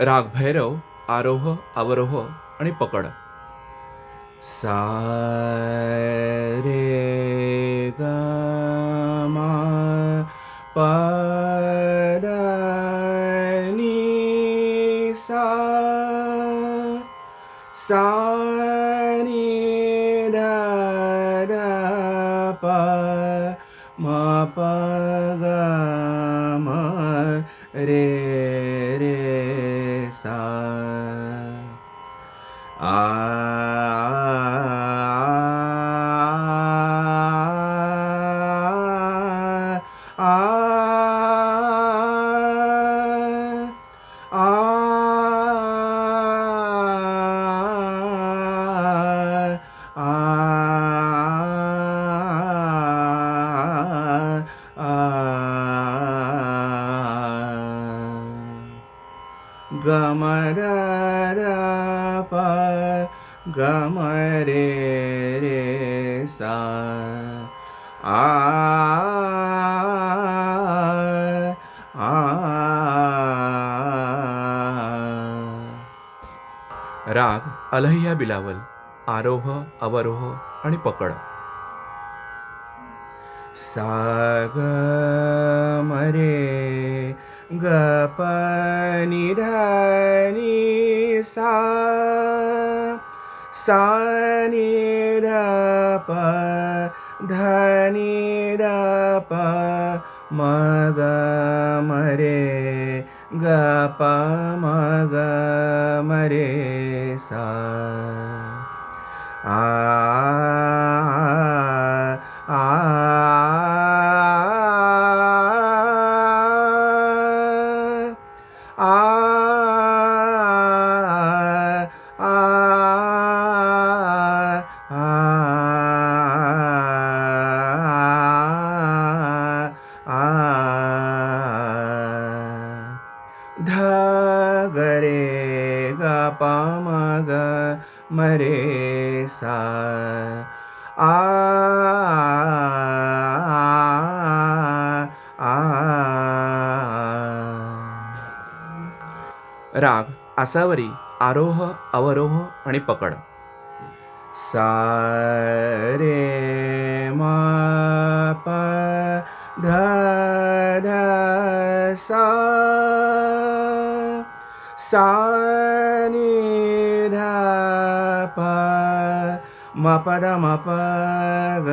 रागभैरव आरोह अवरोह आणि पकड. सा रे ग मा प नी सा सा नी दा दा पा मा प ग म रे आ गम प गम रे रे सा। आ आ राग अलहय्या बिलावल आरोह अवरोह आणि पकड। सा ग म रे ग प नि ध नि सा। सा नि ध प ध नि ध प म ग म रे ग प म ग म रे सा आ आ पामाग मरे सा. आ आ राग आसावरी आरोह अवरोह आणि पकड. सा रे म प ध ध सा. सा निधा मपदमपग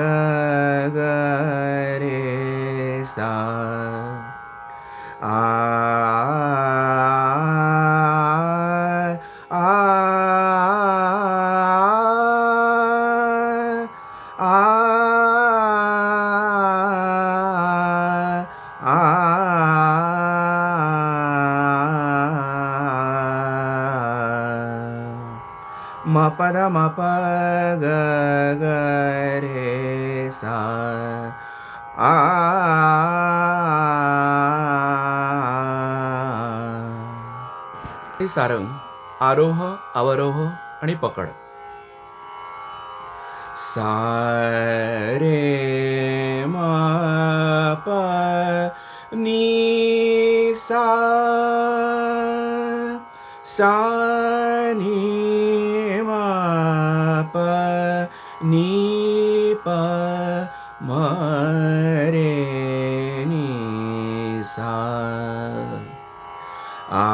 रे सा आ म प द म प ग ग रे सा आ सारंग आरोह अवरोह आणि पकड सा रे म प नी सा सा नी प नी प म रे नी सा आ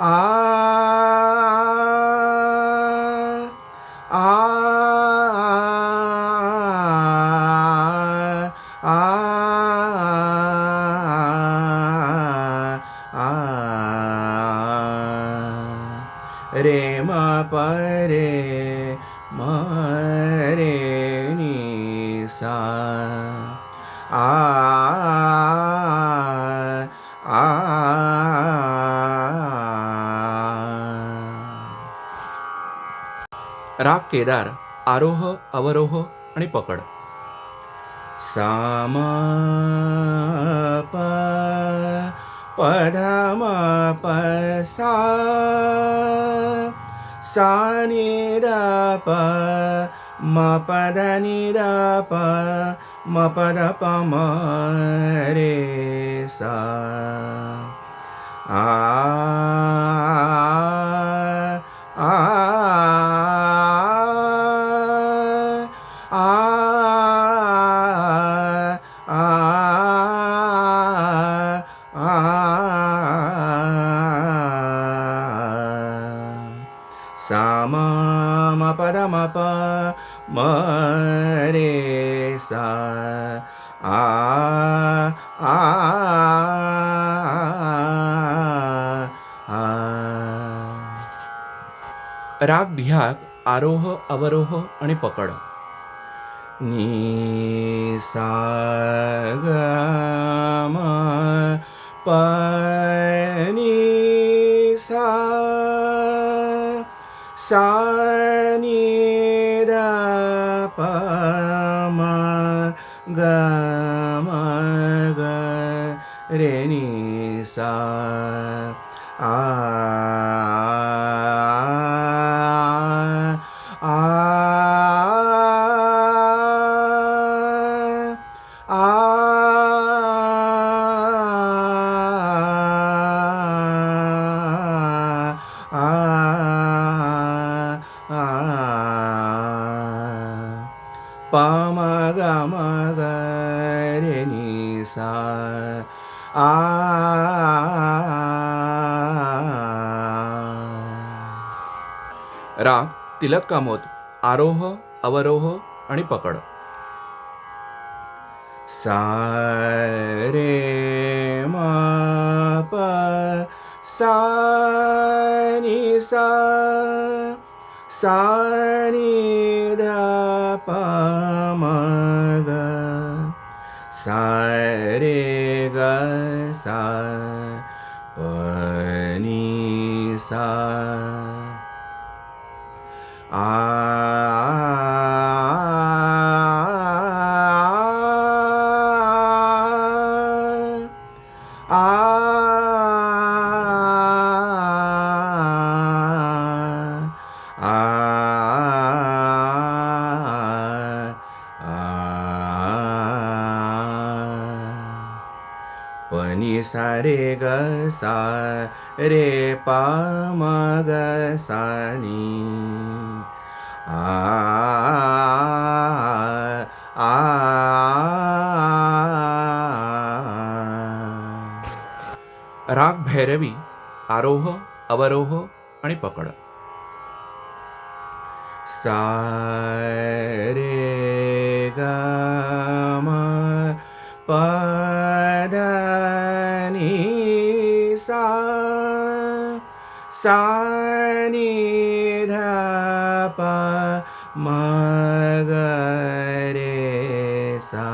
आ आ रे मा प रे मा रे नी सा. आ आ राग केदार आरोह अवरोह आणि पकड. सामा पा పదమ పస సానిర ప మ పద నిర ప మ పద పమ రే సా ఆ मा परमप म रे सा आ आ आ राग बिहाग आरोह अवरोह आणि पकड. नी सा ग म प सा नी द प म ग प म रे आ राग तिलक कामोद आरोह अवरोह आणि पकड सा रे मा प सा नि सा सा नि द पा सा रे नि सा रे ग सा रे पा म ग सा नि आ आ राग भैरवी आरोह अवरोह आणि पकड सा रे ग म पा सनि मगरे सा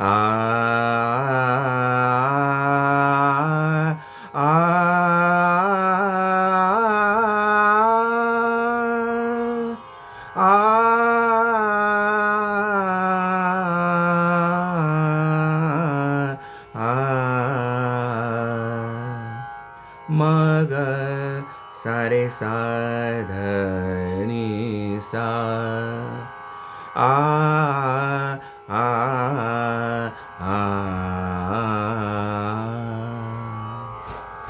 आ मग सारे साधनी सा आ आ